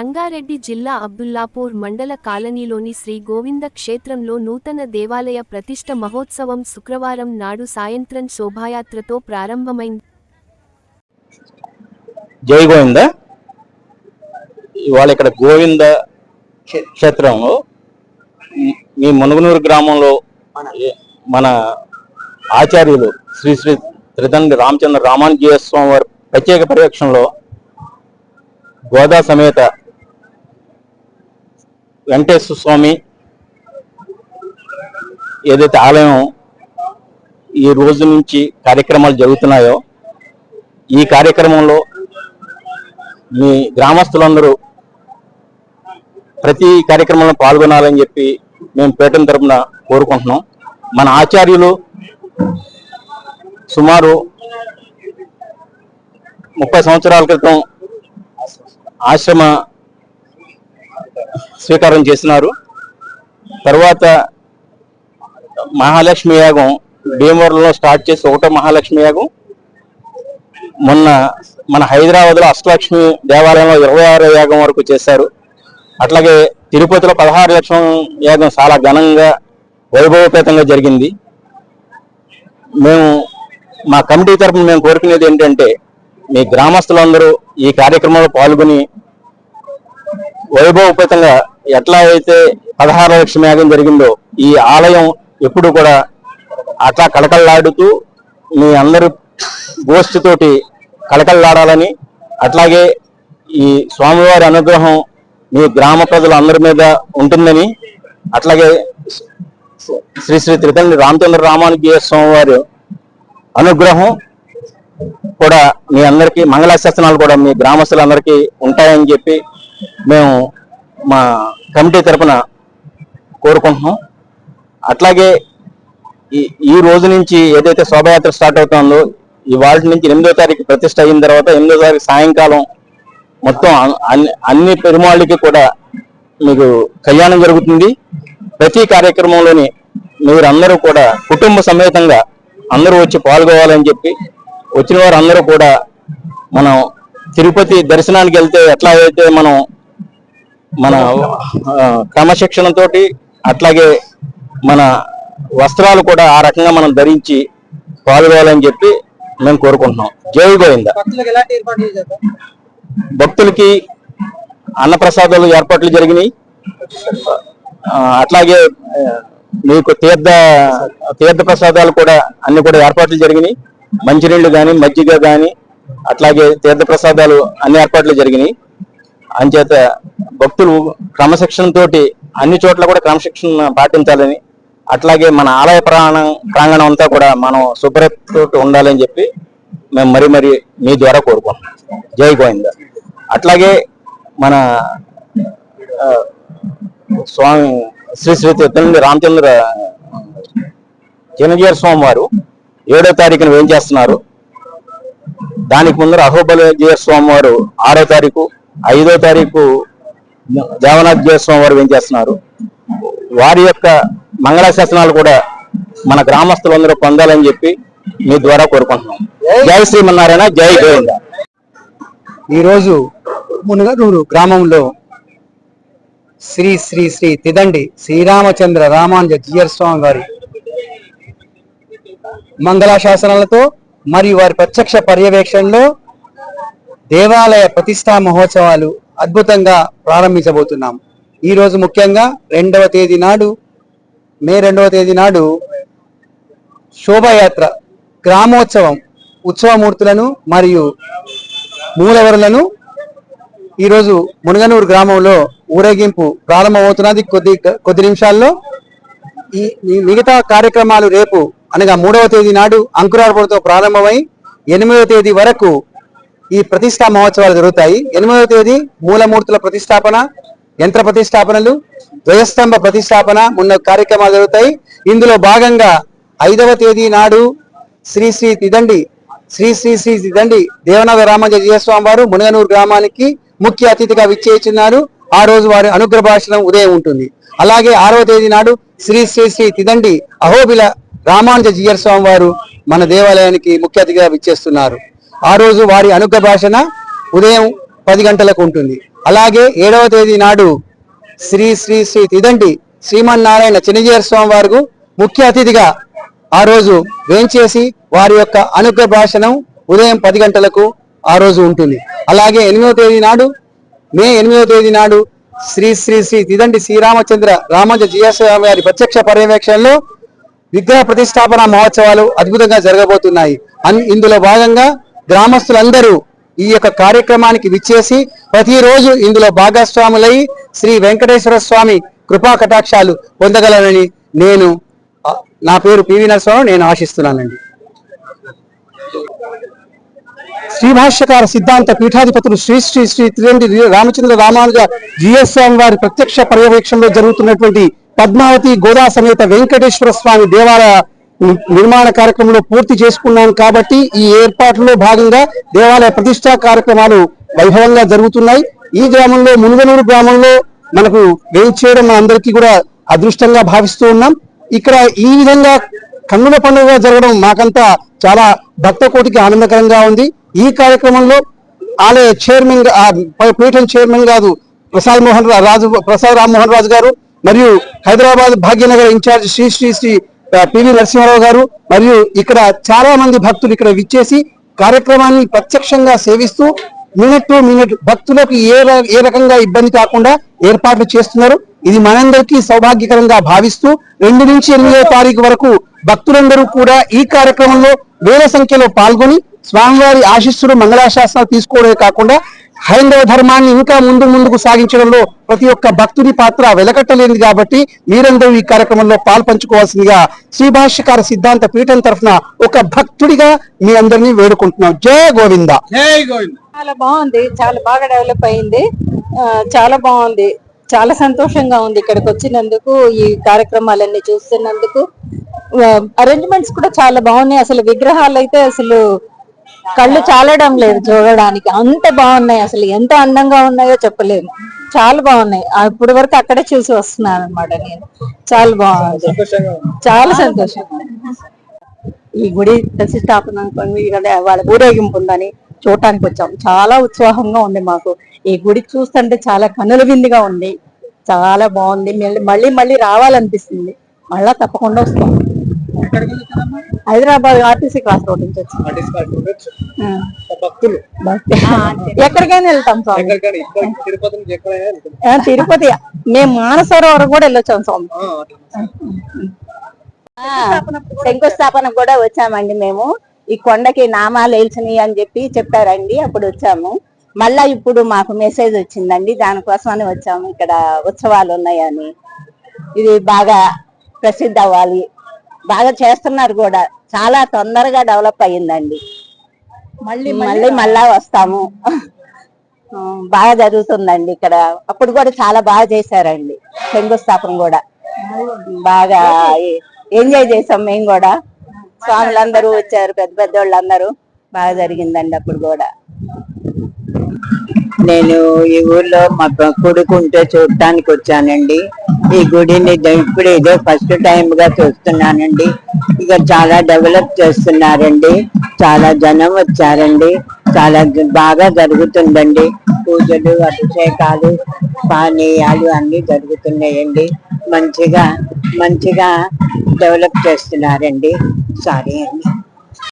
రంగారెడ్డి జిల్లా అబ్దుల్లాపూర్ మండల కాలనీలోని శ్రీ గోవింద క్షేత్రంలో నూతన దేవాలయ ప్రతిష్ట మహోత్సవం శుక్రవారం నాడు సాయంత్రం శోభాయాత్రతో ప్రారంభమైంది. జై గోవింద. ఇవాళ ఇక్కడ గోవింద క్షేత్రంలో మీ మునుగునూరు గ్రామంలో మన ఆచార్యులు శ్రీ శ్రీ త్రిదండ్రి రామచంద్ర రామానుజయ స్వామి వారి ప్రత్యేక పర్యవేక్షణలో గోదా సమేత వెంకటేశ్వర స్వామి ఏదైతే ఆలయం ఈ రోజు నుంచి కార్యక్రమాలు జరుగుతున్నాయో ఈ కార్యక్రమంలో మీ గ్రామస్తులందరూ ప్రతి కార్యక్రమంలో పాల్గొనాలని చెప్పి మేము పేటం తరపున కోరుకుంటున్నాం. మన ఆచార్యులు సుమారు ముప్పై సంవత్సరాల క్రితం ఆశ్రమ స్వీకారం చేసినారు తర్వాత మహాలక్ష్మి యాగం భీమవరంలో స్టార్ట్ చేసి ఒకటో మహాలక్ష్మి యాగం. మొన్న మన హైదరాబాద్లో అష్టలక్ష్మి దేవాలయంలో ఇరవై ఆరో యాగం వరకు చేశారు. అట్లాగే తిరుపతిలో పదహారు లక్షల యాగం చాలా ఘనంగా వైభవపేతంగా జరిగింది. మేము మా కమిటీ తరఫున మేము కోరుకునేది ఏంటంటే మీ గ్రామస్తులందరూ ఈ కార్యక్రమంలో పాల్గొని వైభవపేతంగా ఎట్లా అయితే పదహారు లక్షల యాగం జరిగిందో ఈ ఆలయం ఎప్పుడు కూడా అట్లా కళకళలాడుతూ మీ అందరూ గోష్ఠితోటి కళకళలాడాలని అట్లాగే ఈ స్వామివారి అనుగ్రహం మీ గ్రామ ప్రజల అందరి మీద ఉంటుందని అట్లాగే శ్రీ శ్రీ త్రితండ్రి రామచంద్ర రామానుజీయ స్వామి వారి అనుగ్రహం కూడా మీ అందరికీ మంగళాశాసనాలు కూడా మీ గ్రామస్తులందరికీ ఉంటాయని చెప్పి మేము మా కమిటీ తరపున కోరుకుంటున్నాం. అట్లాగే ఈ ఈ రోజు నుంచి ఏదైతే శోభయాత్ర స్టార్ట్ అవుతుందో ఇవాళ నుంచి ఎనిమిదో తారీఖు ప్రతిష్ట అయిన తర్వాత ఎనిమిదో తారీఖు సాయంకాలం మొత్తం అన్- అన్ని అన్ని పెరుమాళ్ళకి కూడా మీకు కళ్యాణం జరుగుతుంది. ప్రతి కార్యక్రమంలోని మీరందరూ కూడా కుటుంబ సమేతంగా అందరూ వచ్చి పాల్గొవాలని చెప్పి వచ్చిన వారు అందరూ కూడా మనం తిరుపతి దర్శనానికి వెళ్తే ఎట్లా అయితే మనం మన ఆ, క్రమశిక్షణతోటి అట్లాగే మన వస్త్రాలు కూడా ఆ రకంగా మనం ధరించి పాల్గొవాలని చెప్పి మేము కోరుకుంటున్నాం. జై గోవింద. భక్తులకు అన్నప్రసాదాలు ఏర్పాట్లు జరిగినాయి. అట్లాగే మీకు తీర్థ తీర్థ ప్రసాదాలు కూడా అన్ని కూడా ఏర్పాట్లు జరిగినాయి. మంచినీళ్ళు కానీ మజ్జిగ కానీ అట్లాగే తీర్థ ప్రసాదాలు అన్ని ఏర్పాట్లు జరిగినాయి. అంచేత భక్తులు క్రమశిక్షణతోటి అన్ని చోట్ల కూడా క్రమశిక్షణ పాటించాలని అట్లాగే మన ఆలయ ప్రాణం ప్రాంగణం అంతా కూడా మనం శుభ్రతతో ఉండాలని చెప్పి మేము మరి మరి మీ ద్వారా కోరుకుంటున్నాం. జై గోవింద. అట్లాగే మన స్వామి శ్రీ శ్రీ తిరుమల రామచంద్ర చిన్నజీర స్వామి వారు ఏడో తారీఖున ఏం చేస్తున్నారు? దానికి ముందర అహోబల స్వామివారు వారు ఆరో తారీఖు ఐదో తారీఖు దేవనాథ జీవ స్వామి వారు ఏం చేస్తున్నారు? వారి యొక్క మంగళాశాసనాలు కూడా మన గ్రామస్తులందరూ పొందాలని చెప్పి మీ ద్వారా కోరుకుంటున్నాం. జై శ్రీమన్నారాయణ జై గోవింద. ఈరోజు మునుగనూరు గ్రామంలో శ్రీ శ్రీ శ్రీ తిదండి శ్రీరామచంద్ర రామానుజ జీయర్ స్వామి వారి మంగళాశాసనాలతో మరియు వారి ప్రత్యక్ష పర్యవేక్షణలో దేవాలయ ప్రతిష్టా మహోత్సవాలు అద్భుతంగా ప్రారంభించబోతున్నాం. ఈరోజు ముఖ్యంగా రెండవ తేదీ నాడు మే రెండవ తేదీ నాడు శోభాయాత్ర గ్రామోత్సవం ఉత్సవమూర్తులను మరియు మూలవరులను ఈరోజు మునగనూరు గ్రామంలో ఊరేగింపు ప్రారంభమవుతున్నది. కొద్ది కొద్ది నిమిషాల్లో ఈ ఈ మిగతా కార్యక్రమాలు రేపు అనగా మూడవ తేదీ నాడు అంకురార్పణతో ప్రారంభమై ఎనిమిదవ తేదీ వరకు ఈ ప్రతిష్టా మహోత్సవాలు జరుగుతాయి. ఎనిమిదవ తేదీ మూలమూర్తుల ప్రతిష్టాపన యంత్ర ప్రతిష్టాపనలు ధ్వజస్తంభ ప్రతిష్టాపన ఉన్న కార్యక్రమాలు జరుగుతాయి. ఇందులో భాగంగా ఐదవ తేదీ నాడు శ్రీ శ్రీ తిదండి శ్రీ శ్రీ శ్రీ తిదండి దేవనాథ రామజయస్వామి వారు మునగనూరు గ్రామానికి ముఖ్య అతిథిగా విచ్చేస్తున్నారు ఆ రోజు వారి అనుగ్రహ భాషణం ఉదయం ఉంటుంది. అలాగే ఆరవ తేదీ నాడు శ్రీ శ్రీ శ్రీ తిదండి అహోబిల రామానుజ జియర్ స్వామి వారు మన దేవాలయానికి ముఖ్య అతిథిగా విచ్చేస్తున్నారు. ఆ రోజు వారి అనుగ్రహ భాషణ ఉదయం పది గంటలకు ఉంటుంది. అలాగే ఏడవ తేదీ నాడు శ్రీ శ్రీ శ్రీ తిదండి శ్రీమన్నారాయణ చిన్నజీయర్ స్వామి వారు ముఖ్య అతిథిగా ఆ రోజు వేంచేసి వారి యొక్క అనుగ్రహ భాషణం ఉదయం పది గంటలకు ఆ రోజు ఉంటుంది. అలాగే ఎనిమిదవ తేదీ నాడు మే ఎనిమిదవ తేదీ నాడు శ్రీ శ్రీ శ్రీ తిదండి శ్రీరామచంద్ర రామజ జియస్వామి వారి ప్రత్యక్ష పర్యవేక్షణలో విగ్రహ ప్రతిష్టాపన మహోత్సవాలు అద్భుతంగా జరగబోతున్నాయి. అన్- ఇందులో భాగంగా గ్రామస్తులందరూ ఈ యొక్క కార్యక్రమానికి విచ్చేసి ప్రతిరోజు ఇందులో భాగస్వాములై శ్రీ వెంకటేశ్వర స్వామి కృపా కటాక్షాలు పొందగలనని నేను నా పేరు పివి నరసింహరావు నేను ఆశిస్తున్నానండి. శ్రీ భాష్యకార సిద్ధాంత పీఠాధిపతులు శ్రీ శ్రీ శ్రీ త్రివేంద్ర రామచంద్ర రామానుజ జిఎస్వామి వారి ప్రత్యక్ష పర్యవేక్షణలో జరుగుతున్నటువంటి పద్మావతి గోదా సమేత వెంకటేశ్వర స్వామి దేవాలయ నిర్మాణ కార్యక్రమంలో పూర్తి చేసుకున్నాం కాబట్టి ఈ ఏర్పాట్లలో భాగంగా దేవాలయ ప్రతిష్టా కార్యక్రమాలు వైభవంగా జరుగుతున్నాయి. ఈ గ్రామంలో మునుగనూరు గ్రామంలో మనకు వేయించేయడం మనందరికీ కూడా అదృష్టంగా భావిస్తూ ఉన్నాం. ఇక్కడ ఈ విధంగా కన్నుల పండుగ జరగడం మాకంతా చాలా భక్త కోటికి ఆనందకరంగా ఉంది. ఈ కార్యక్రమంలో ఆలయ చైర్మన్ గా- పీఠం చైర్మన్ కాదు ప్రసాద్ మోహన్ రాజు ప్రసాద్ రామ్మోహన్ రాజు గారు మరియు హైదరాబాద్ భాగ్యనగర్ ఇన్ఛార్జ్ శ్రీ శ్రీ శ్రీ పివి నరసింహారావు గారు మరియు ఇక్కడ చాలా మంది భక్తులు ఇక్కడ విచ్చేసి కార్యక్రమాన్ని ప్రత్యక్షంగా సేవిస్తూ మినిట్ టు మినిట్ భక్తులకు ఏ ర- ఏ రకంగా ఇబ్బంది కాకుండా ఏర్పాట్లు చేస్తున్నారు. ఇది మనందరికీ సౌభాగ్యకరంగా భావిస్తూ రెండు నుంచి ఎనిమిదో తారీఖు వరకు భక్తులందరూ కూడా ఈ కార్యక్రమంలో వేల సంఖ్యలో పాల్గొని స్వామివారి ఆశీస్సులు మంగళాశాసనాలు తీసుకోవడమే కాకుండా హైందవ ధర్మాన్ని ఇంకా ముందు ముందుకు సాగించడంలో ప్రతి ఒక్క భక్తుని పాత్ర వెలకట్టలేనిది కాబట్టి మీరందరూ ఈ కార్యక్రమంలో పాల్పంచుకోవాల్సిందిగా శ్రీ భాష్యకార సిద్ధాంత పీఠం తరఫున ఒక భక్తుడిగా మీ అందరినీ వేడుకుంటున్నాం. జయ గోవింద. చాలా బాగుంది. చాలా బాగా డెవలప్ అయింది. చాలా బాగుంది. చాలా సంతోషంగా ఉంది ఇక్కడికి వచ్చినందుకు ఈ కార్యక్రమాలన్నీ చూస్తున్నందుకు. అరేంజ్మెంట్స్ కూడా చాలా బాగున్నాయి. అసలు విగ్రహాలు అయితే అసలు కళ్ళు చాలడం లేదు చూడడానికి. అంత బాగున్నాయి అసలు. ఎంత అందంగా ఉన్నాయో చెప్పలేము. చాలా బాగున్నాయి. ఇప్పుడు వరకు అక్కడే చూసి వస్తున్నాను అనమాట నేను. చాలా బాగుంది. చాలా సంతోషంగా ఉంది. ఈ గుడి ప్రతిష్టాపన ఇక్కడ వాళ్ళ ఊరేగింపు ఉందని చూడటానికి వచ్చాం. చాలా ఉత్సాహంగా ఉంది మాకు. ఈ గుడి చూస్తుంటే చాలా కనుల విందుగా ఉంది. చాలా బాగుంది. మళ్ళీ మళ్ళీ మళ్ళీ రావాలనిపిస్తుంది. మళ్ళా తప్పకుండా వస్తాం. హైదరాబాద్ ఆర్టీసీ క్లాస్ రోడ్ నుంచి ఎక్కడికైనా వెళ్తాం స్వామి. ఆ, తిరుపతి. మేము మానసరోవరం కూడా వెళ్ళొచ్చాం స్వామి. శంకుస్థాపన కూడా వచ్చామండి మేము. ఈ కొండకి నామాలు వేల్చినాయి అని చెప్పి చెప్పారండి. అప్పుడు వచ్చాము. మళ్ళా ఇప్పుడు మాకు మెసేజ్ వచ్చిందండి దానికోసమని వచ్చాము. ఇక్కడ ఉత్సవాలు ఉన్నాయని. ఇది బాగా ప్రసిద్ధి అవ్వాలి. బాగా చేస్తున్నారు కూడా. చాలా తొందరగా డెవలప్ అయ్యిందండి. మళ్ళీ మళ్ళీ మళ్ళా వస్తాము. బాగా జరుగుతుందండి ఇక్కడ. అప్పుడు కూడా చాలా బాగా చేశారండి. శంకుస్థాపన కూడా. బాగా ఎంజాయ్ చేసాం మేము కూడా. స్వాములందరూ వచ్చారు పెద్ద పెద్ద వాళ్ళందరూ బాగా జరిగిందండి అప్పుడు కూడా. నేను ఈ ఊర్లో మా కొడుకు ఉంటే చూడటానికి వచ్చానండి. ఈ గుడిని ఇప్పుడు ఇదే ఫస్ట్ టైం గా చూస్తున్నానండి. ఇక చాలా డెవలప్ చేస్తున్నారండి. చాలా జనం వచ్చారండి. చాలా బాగా జరుగుతుందండి. పూజలు అభిషేకాలు పానీయాలు అన్నీ జరుగుతున్నాయండి. మంచిగా మంచిగా డెవలప్ చేస్తున్నారండి. సారీ అండి.